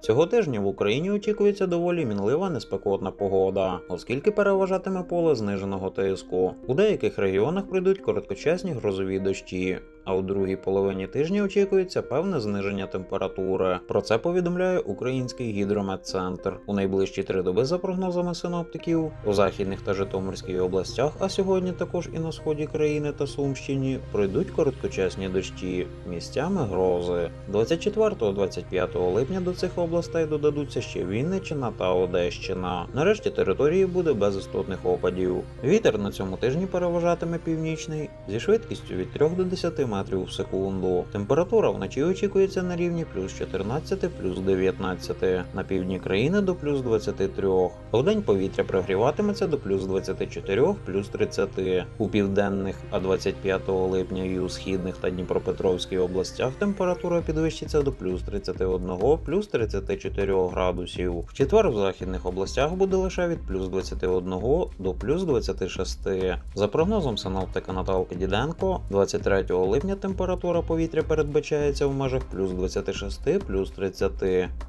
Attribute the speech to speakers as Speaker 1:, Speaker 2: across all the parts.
Speaker 1: Цього тижня в Україні очікується доволі мінлива неспекотна погода, оскільки переважатиме поле зниженого тиску. У деяких регіонах прийдуть короткочасні грозові дощі. А у другій половині тижня очікується певне зниження температури. Про це повідомляє Український гідрометцентр. У найближчі три доби, за прогнозами синоптиків, у західних та Житомирській областях, а сьогодні також і на сході країни та Сумщині пройдуть короткочасні дощі, місцями грози. 24-25 липня до цих областей додадуться ще Вінниччина та Одещина. Нарешті території буде без істотних опадів. Вітер на цьому тижні переважатиме північний зі швидкістю від 3 до 10 метрів в секунду. Температура вночі очікується на рівні плюс 14, плюс 19, на півдні країни до плюс 23. А вдень повітря прогріватиметься до плюс 24, плюс 30. У південних, а 25 липня і у східних та Дніпропетровській областях температура підвищиться до плюс 31, плюс 34 градусів. В четвер в західних областях буде лише від плюс 21 до плюс 26. За прогнозом синоптика Наталки Діденко, 23 липня температура повітря передбачається в межах плюс 26, плюс 30.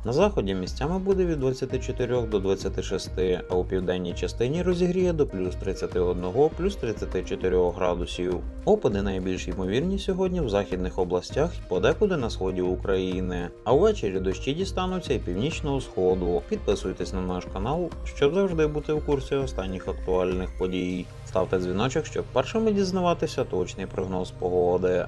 Speaker 1: На заході місцями буде від 24 до 26, а у південній частині розігріє до плюс 31, плюс 34 градусів. Опади найбільш ймовірні сьогодні в західних областях і подекуди на сході України. А ввечері дощі дістануться і північного сходу. Підписуйтесь на наш канал, щоб завжди бути в курсі останніх актуальних подій. Ставте дзвіночок, щоб першими дізнаватися точний прогноз погоди.